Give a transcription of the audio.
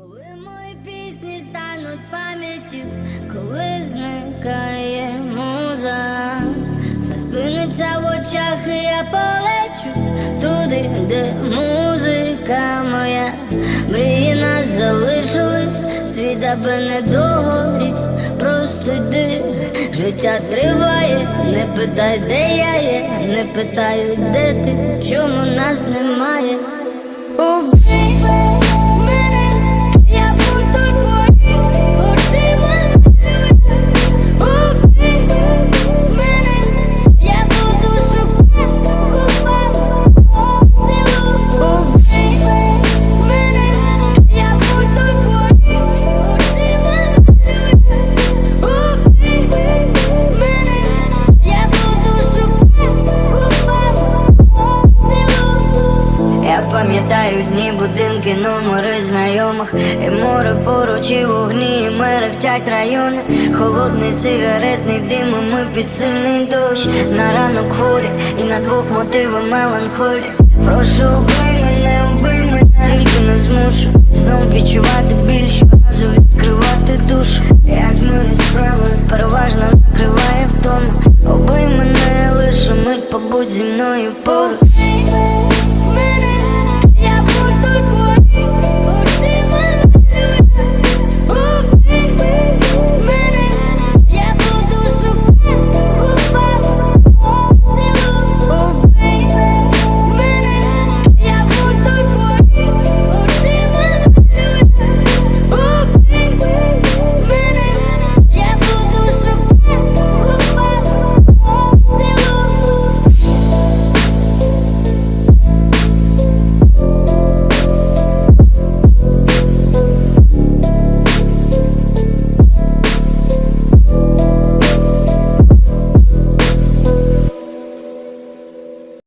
Коли мої пісні стануть пам'яттю, коли зникає муза, все спиниться в очах, і я полечу туди, де музика моя. Мрії нас залишили, світ аби не догорів, просто йди. Життя триває, не питай, де я є, не питаю, де ти, чому нас немає. Я пам'ятаю дні, будинки, номери знайомих, І море поруч, і вогні, і мерехтять райони, холодний сигаретний дим, і ми під сильний дощ, на ранок хворі, і на двох мотивах меланхолі. Прошу убий мене, убий мене, тільки не змушу. Знов відчувати більше, разу відкривати душу, як ми справи, переважно накриває втому. Убий мене, лише мить побудь зі мною поруч.